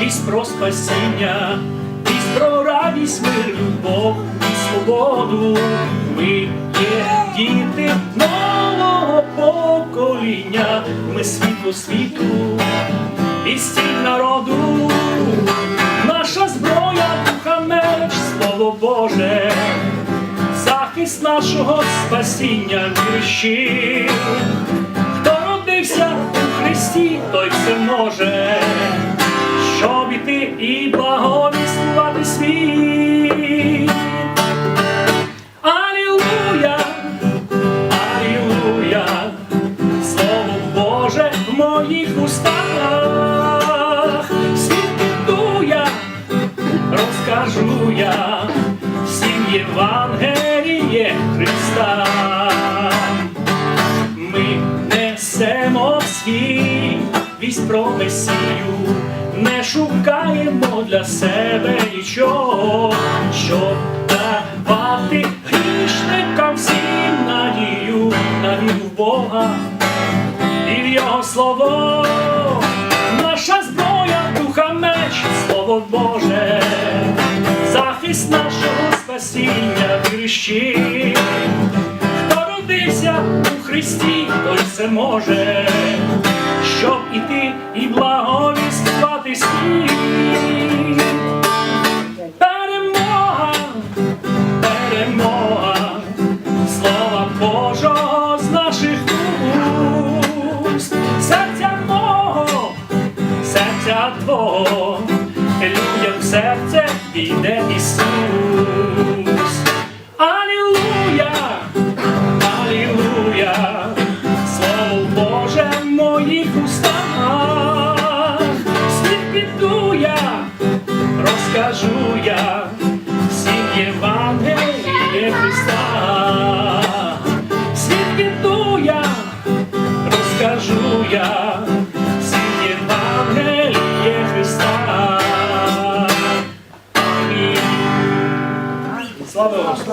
вість про спасіння, вість про радість, мир, любов і свободу. Ми є діти нового покоління, ми світло світу і стіль народу. Наша зброя, духа меч, слово Боже, захист нашого спасіння вірші. Розкажу я всім Євангеліє Христа. Ми несемо в світ вість про Месію, не шукаємо для себе нічого, щоб давати грішникам всім надію на Бога і в Його слово. Наша зброя, духа меч, слово Боже, захист нашого спасіння вірші. Хто родився у Христі, той все може, щоб іти і благовіствувати світ. Перемога, перемога, слова Божого з наших уст, серця мого, серця твого, людям серце війде Ісус. Алілуя, алілуя, слово Боже в моїх устах, світ піду я, розкажу я Слава Господу!